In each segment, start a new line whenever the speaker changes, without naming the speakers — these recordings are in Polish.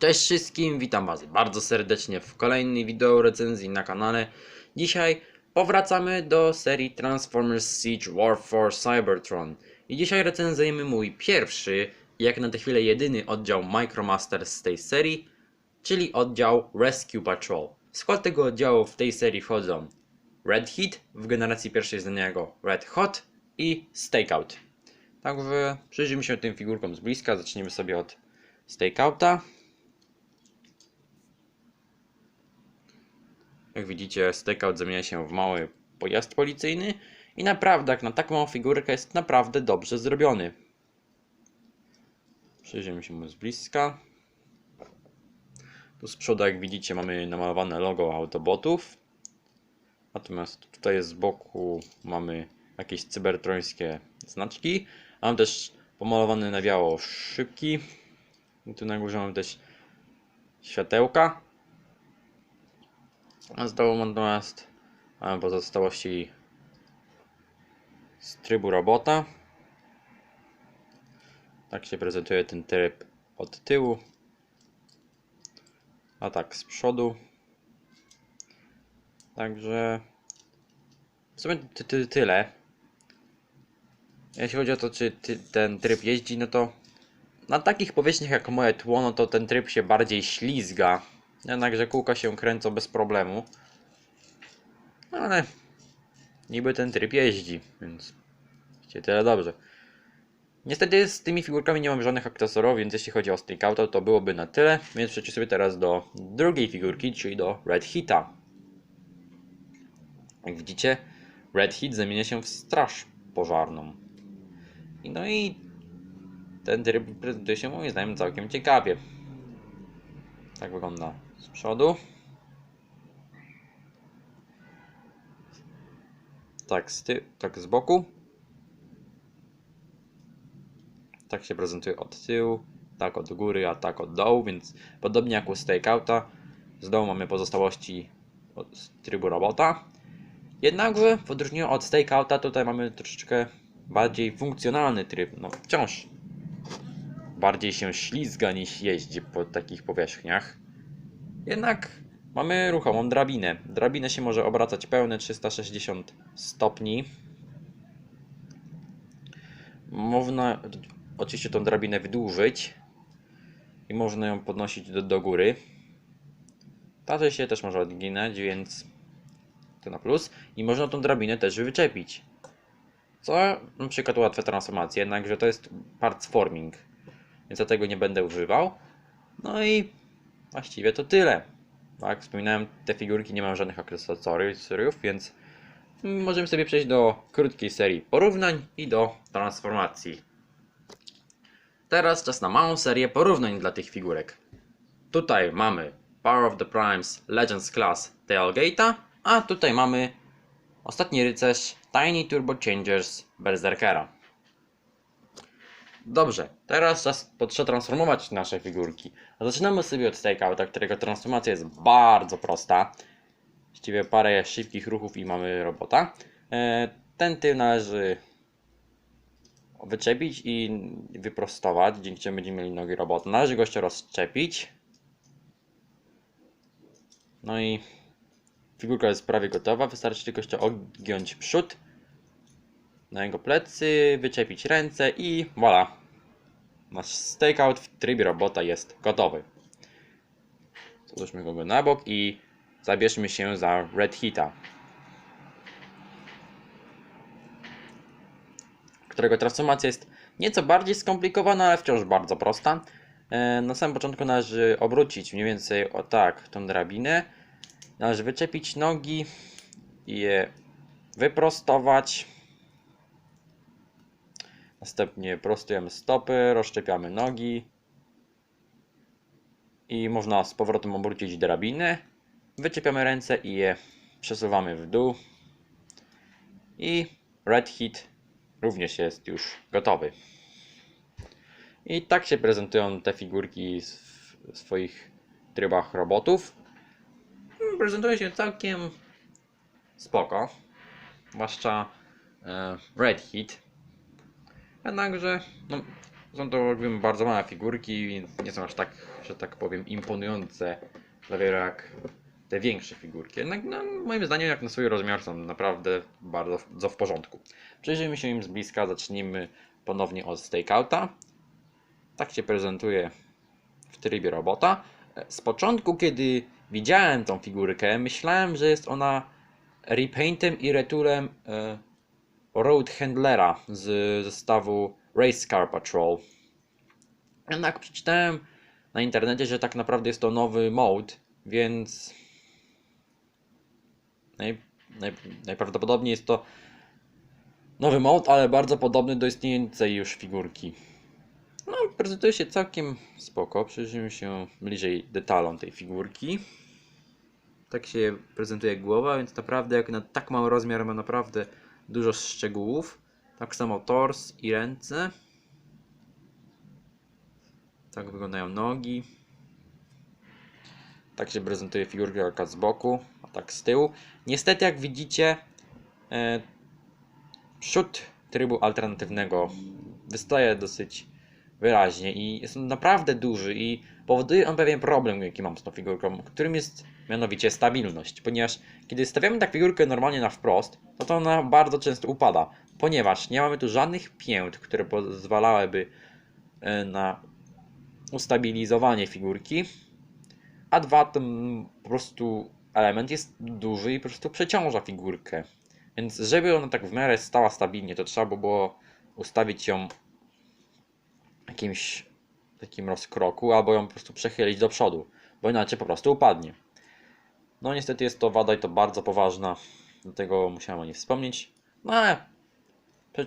Cześć wszystkim, witam was bardzo serdecznie w kolejnej wideo recenzji na kanale. Dzisiaj powracamy do serii Transformers Siege War for Cybertron. I dzisiaj recenzujemy mój pierwszy, jak na tę chwilę jedyny oddział Micromasters z tej serii, czyli oddział Rescue Patrol. W skład tego oddziału w tej serii wchodzą Red Heat, w generacji pierwszej znanego Red Hot i Stakeout. Także przyjrzyjmy się tym figurkom z bliska, zaczniemy sobie od Stakeouta. Jak widzicie, stakeout zamienia się w mały pojazd policyjny i naprawdę, jak na taką małą figurkę, jest naprawdę dobrze zrobiony. Przyjrzyjmy się mu z bliska. Tu z przodu, jak widzicie, mamy namalowane logo Autobotów. Natomiast tutaj z boku mamy jakieś cybertrońskie znaczki. Mam też pomalowane na biało szybki. I tu na górze mamy też światełka. A z dołu natomiast mamy pozostałości z trybu robota. Tak się prezentuje ten tryb od tyłu. A tak z przodu. Także w sumie ty, ty, tyle. Jeśli chodzi o to, czy ty, ten tryb jeździ, no to na takich powierzchniach jak moje tło, no to ten tryb się bardziej ślizga. Jednakże kółka się kręcą bez problemu. No ale niby ten tryb jeździ, więc wiecie, tyle dobrze. Niestety z tymi figurkami nie mam żadnych akcesorów, więc jeśli chodzi o Stakeouta to byłoby na tyle. Więc przejdźmy sobie teraz do drugiej figurki, czyli do Red Hita. Jak widzicie, Red Hit zamienia się w straż pożarną. No i ten tryb prezentuje się moim zdaniem całkiem ciekawie. Tak wygląda z przodu. Tak z, ty tak z boku. Tak się prezentuje od tyłu, tak od góry, a tak od dołu, więc podobnie jak u Stakeouta, z dołu mamy pozostałości trybu robota. Jednakże w odróżnieniu od Stakeouta tutaj mamy troszeczkę bardziej funkcjonalny tryb. No wciąż bardziej się ślizga niż jeździ po takich powierzchniach. Jednak mamy ruchomą drabinę. Drabinę się może obracać pełne 360 stopni. Można oczywiście tą drabinę wydłużyć i można ją podnosić do, do góry. Ta się też może odginać, więc to na plus. I można tą drabinę też wyczepić. Co na przykład ułatwia transformację, jednakże to jest parts forming, więc ja tego nie będę używał. No i właściwie to tyle. Jak wspominałem, te figurki nie mają żadnych akcesorów, więc możemy sobie przejść do krótkiej serii porównań i do transformacji. Teraz czas na małą serię porównań dla tych figurek. Tutaj mamy Power of the Primes Legends Class Tailgate'a, a tutaj mamy ostatni rycerz Tiny Turbo Changers Berserkera. Dobrze, teraz czas przetransformować nasze figurki. Zaczynamy sobie od Stakeouta, którego transformacja jest bardzo prosta. Właściwie parę szybkich ruchów i mamy robota. E, Ten tył należy wyczepić i wyprostować, dzięki czemu będziemy mieli nogi robota. Należy gościa rozczepić. No i figurka jest prawie gotowa, wystarczy tylko jeszcze odgiąć przód na jego plecy, wyczepić ręce i voilà. Nasz stakeout w trybie robota jest gotowy. Złóżmy go na bok i zabierzmy się za Red Hita. Którego transformacja jest nieco bardziej skomplikowana, ale wciąż bardzo prosta. E, Na samym początku należy obrócić mniej więcej o tak tą drabinę. Należy wyczepić nogi i je wyprostować. Następnie prostujemy stopy, rozszczepiamy nogi. I można z powrotem obrócić drabinę. Wyczepiamy ręce i je przesuwamy w dół. I Red Hit również jest już gotowy. I tak się prezentują te figurki w swoich trybach robotów. Prezentują się całkiem spoko. Zwłaszcza e, Red Hit. Jednakże, no, Są to jakby bardzo małe figurki, więc nie są aż tak, że tak powiem, imponujące dla wielu jak te większe figurki. Jednak no, moim zdaniem jak na swój rozmiar są naprawdę bardzo, bardzo w porządku. Przyjrzyjmy się im z bliska, zacznijmy ponownie od stakeouta. Tak się prezentuje w trybie robota. Z początku, kiedy widziałem tą figurkę, myślałem, że jest ona repaintem i returem e, Road Handlera z zestawu Race Car Patrol. Jednak przeczytałem na internecie, że tak naprawdę jest to nowy mode, więc naj, naj, najprawdopodobniej jest to nowy mode, ale bardzo podobny do istniejącej już figurki. No, prezentuje się całkiem spoko. Przyjrzyjmy się bliżej detalom tej figurki. Tak się prezentuje głowa, więc naprawdę jak na tak mały rozmiar ma naprawdę dużo szczegółów. Tak samo tors i ręce. Tak wyglądają nogi. Tak się prezentuje figurka z boku, a tak z tyłu. Niestety, jak widzicie, e, przód trybu alternatywnego wystaje dosyć wyraźnie i jest on naprawdę duży i powoduje on pewien problem, jaki mam z tą figurką, którym jest mianowicie stabilność, ponieważ kiedy stawiamy tak figurkę normalnie na wprost, no to ona bardzo często upada, ponieważ nie mamy tu żadnych pięt, które pozwalałyby e, na ustabilizowanie figurki, a dwa, ten po prostu element jest duży i po prostu przeciąża figurkę. Więc żeby ona tak w miarę stała stabilnie, to trzeba by było ustawić ją jakimś takim rozkroku, albo ją po prostu przechylić do przodu, bo inaczej po prostu upadnie. No niestety jest to wada i to bardzo poważna, dlatego musiałem o niej wspomnieć. No ale prze...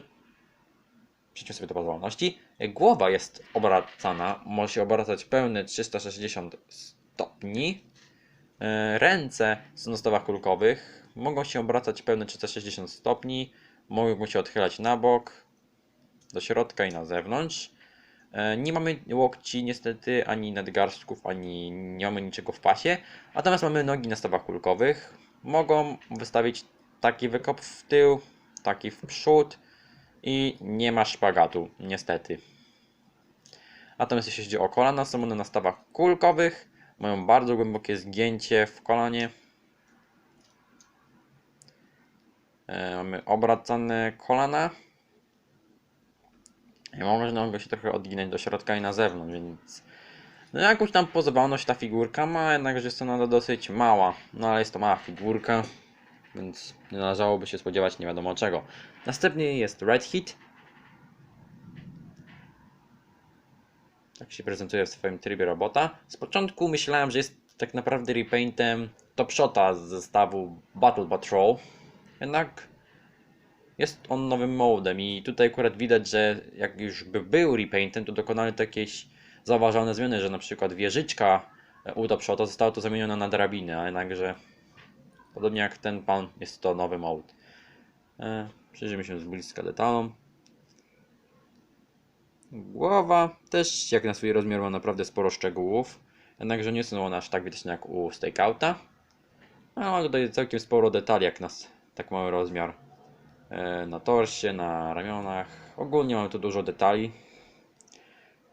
przejdźmy sobie do pozwalności. Głowa jest obracana, może się obracać pełne 360 stopni. E, Ręce są na stawach kulkowych, mogą się obracać pełne 360 stopni, mogą się odchylać na bok, do środka i na zewnątrz. E, Nie mamy łokci niestety, ani nadgarstków, ani nie mamy niczego w pasie. Natomiast mamy nogi na stawach kulkowych. Mogą wystawić taki wykop w tył, taki w przód i nie ma szpagatu, niestety. Natomiast jeśli chodzi o kolana, są one na stawach kulkowych. Mają bardzo głębokie zgięcie w kolanie. E, mamy obracane kolana. I można go się trochę odginać do środka i na zewnątrz, więc no jakąś tam pozwalność ta figurka ma, jednakże jest ona dosyć mała. No ale jest to mała figurka, więc nie należałoby się spodziewać nie wiadomo czego. Następnie jest Red Hit. Tak się prezentuje w swoim trybie robota. Z początku myślałem, że jest tak naprawdę repaintem Top Shota z zestawu Battle Patrol. Jednak jest on nowym modem i tutaj akurat widać, że jak już by był repaintem, to dokonali to jakieś zauważalne zmiany, że na przykład wieżyczka u Top Shota została to zamieniona na drabinę, a jednakże podobnie jak ten pan jest to nowy mode. E, przyjrzyjmy się z bliska detalom. Głowa też jak na swój rozmiar ma naprawdę sporo szczegółów, jednakże nie są one aż tak widoczne jak u Stakeouta. No, ale tutaj całkiem sporo detali jak na tak mały rozmiar. E, Na torsie, na ramionach. Ogólnie mamy tu dużo detali.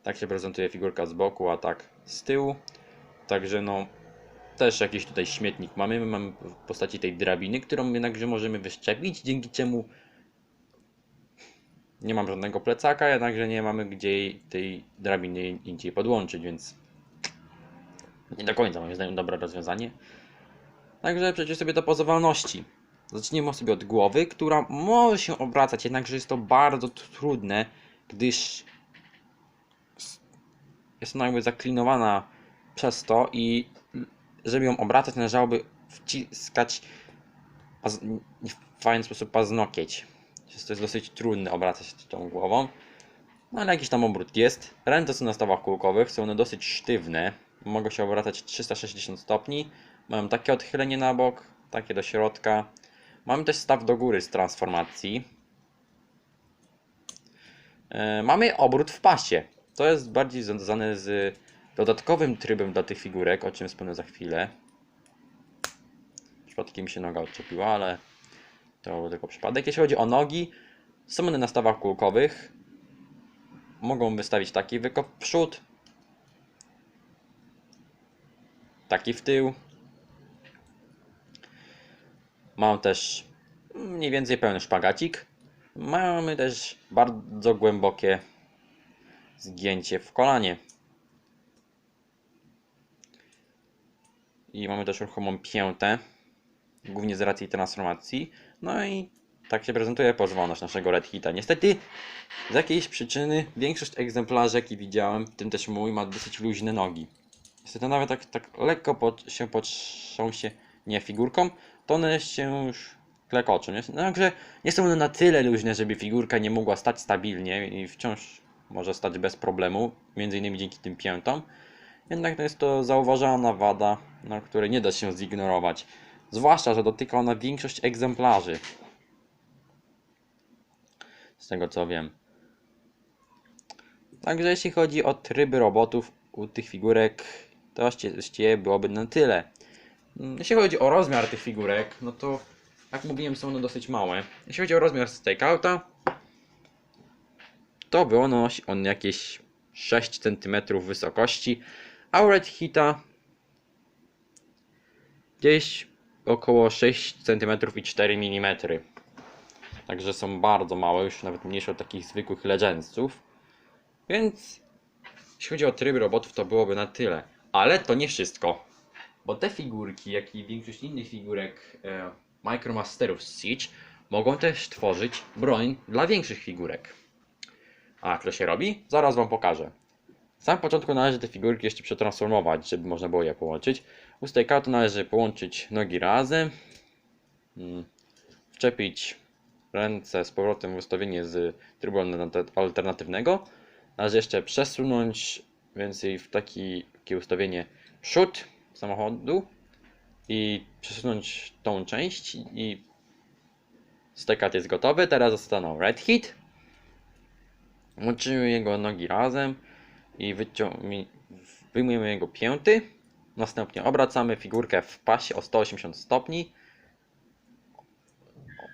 Tak się prezentuje figurka z boku, a tak z tyłu. Także no, też jakiś tutaj śmietnik mamy. My mamy w postaci tej drabiny, którą jednakże możemy wyszczepić, dzięki czemu nie mam żadnego plecaka, jednakże nie mamy gdzie tej drabiny indziej podłączyć, więc nie do końca moim zdaniem dobre rozwiązanie. Także przejdziemy sobie do pozowalności. Zacznijmy sobie od głowy, która może się obracać, jednakże jest to bardzo trudne, gdyż jest ona jakby zaklinowana przez to i żeby ją obracać należałoby wciskać w fajny sposób paznokieć. Jest to jest dosyć trudne obracać tą głową. No ale jakiś tam obrót jest. Ręce są na stawach kółkowych, są one dosyć sztywne. Mogą się obracać 360 stopni. Mają takie odchylenie na bok, takie do środka. Mamy też staw do góry z transformacji. E, Mamy obrót w pasie. To jest bardziej związane z dodatkowym trybem dla tych figurek, o czym wspomnę za chwilę. Przypadkiem mi się noga odczepiła, ale to był tylko przypadek. Jeśli chodzi o nogi, są one na stawach kulkowych. mogą wystawić taki wykop w przód, taki w tył. Mam też mniej więcej pełny szpagacik. Mamy też bardzo głębokie zgięcie w kolanie. I mamy też ruchomą piętę, głównie z racji transformacji. No i tak się prezentuje pozwolność naszego Red Hita. Niestety z jakiejś przyczyny większość egzemplarzy, jaki widziałem, w tym też mój, ma dosyć luźne nogi. Niestety nawet tak, tak lekko pod, się potrząsie nie figurką, to one się już klekoczą. Nie? Także nie są one na tyle luźne, żeby figurka nie mogła stać stabilnie i wciąż może stać bez problemu, między innymi dzięki tym piętom. Jednak to jest to zauważalna wada, na której nie da się zignorować. Zwłaszcza, że dotyka ona większość egzemplarzy. Z tego co wiem. Także jeśli chodzi o tryby robotów u tych figurek, to właściwie byłoby na tyle. Mm, Jeśli chodzi o rozmiar tych figurek, no to jak mówiłem są one dosyć małe. Jeśli chodzi o rozmiar stakeouta, to wynosi on jakieś 6 cm wysokości, a u Red Hita gdzieś około 6 cm i 4 mm. Także są bardzo małe, już nawet mniejsze od takich zwykłych legendsów. Więc jeśli chodzi o tryb robotów, to byłoby na tyle. Ale to nie wszystko. Bo te figurki, jak i większość innych figurek e, Micromasterów z Siege, mogą też tworzyć broń dla większych figurek. A jak to się robi? Zaraz Wam pokażę. W samym początku należy te figurki jeszcze przetransformować, żeby można było je połączyć. U Stakeoutu należy połączyć nogi razem, mm, wczepić ręce z powrotem w ustawienie z trybu alternatywnego. Należy jeszcze przesunąć więcej w taki, takie ustawienie przód samochodu i przesunąć tą część i stekat jest gotowy. Teraz zostaną Red Hit. Łączymy jego nogi razem i wyjmujemy jego pięty. Następnie obracamy figurkę w pasie o 180 stopni.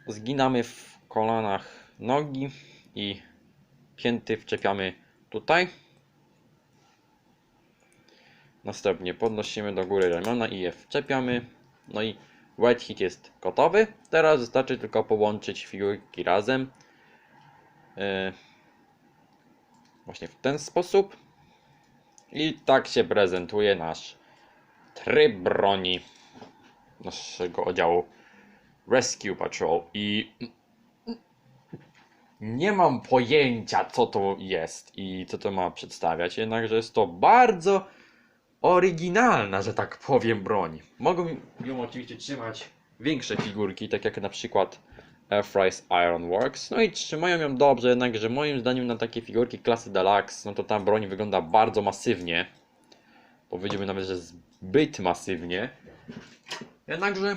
Zginamy w kolanach nogi i pięty wczepiamy tutaj. Następnie podnosimy do góry ramiona i je wczepiamy. No i Red Hit jest gotowy. Teraz wystarczy tylko połączyć figurki razem. Yy, właśnie w ten sposób. I tak się prezentuje nasz tryb broni naszego oddziału Rescue Patrol. I nie mam pojęcia, co to jest i co to ma przedstawiać, jednakże jest to bardzo oryginalna, że tak powiem, broń. Mogą ją oczywiście trzymać większe figurki, tak jak na przykład Airfry's Iron Works. No i trzymają ją dobrze, jednakże moim zdaniem na takie figurki klasy Deluxe, no to ta broń wygląda bardzo masywnie. Powiedziałbym nawet, że zbyt masywnie. Jednakże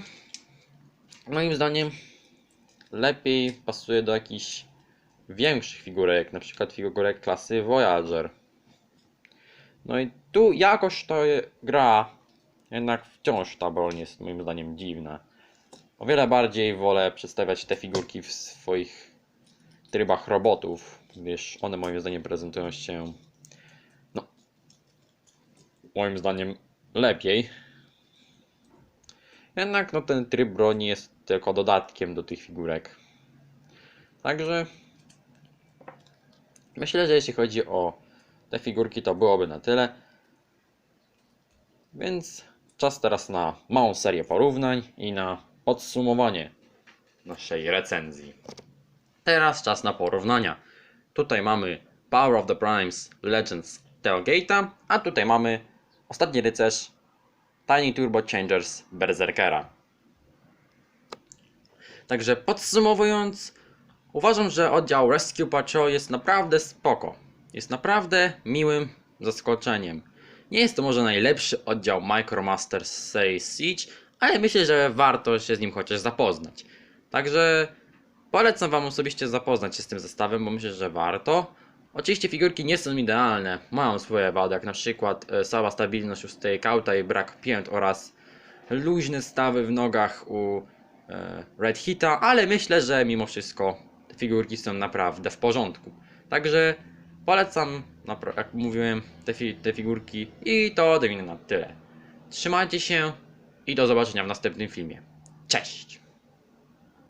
moim zdaniem lepiej pasuje do jakichś większych figurek, na przykład figurek klasy Voyager. No i tu jakoś to gra, jednak wciąż ta broń jest moim zdaniem dziwna. O wiele bardziej wolę przedstawiać te figurki w swoich trybach robotów, gdyż one moim zdaniem prezentują się no moim zdaniem lepiej. Jednak no ten tryb broni jest tylko dodatkiem do tych figurek. Także myślę, że jeśli chodzi o te figurki to byłoby na tyle. Więc czas teraz na małą serię porównań i na podsumowanie naszej recenzji. Teraz czas na porównania. Tutaj mamy Power of the Primes Legends Tailgate'a, a tutaj mamy Ostatni Rycerz Tiny Turbo Changers Berserkera. Także podsumowując, uważam, że oddział Rescue Patrol jest naprawdę spoko. Jest naprawdę miłym zaskoczeniem. Nie jest to może najlepszy oddział Micromaster serii Siege, ale myślę, że warto się z nim chociaż zapoznać. Także polecam Wam osobiście zapoznać się z tym zestawem, bo myślę, że warto. Oczywiście figurki nie są idealne, mają swoje wady, jak na przykład e, słaba stabilność u stakeouta i brak pięt oraz luźne stawy w nogach u e, Red Hita, ale myślę, że mimo wszystko te figurki są naprawdę w porządku. Także Polecam, jak mówiłem, te, fi- te figurki i to ode mnie na tyle. Trzymajcie się i do zobaczenia w następnym filmie. Cześć!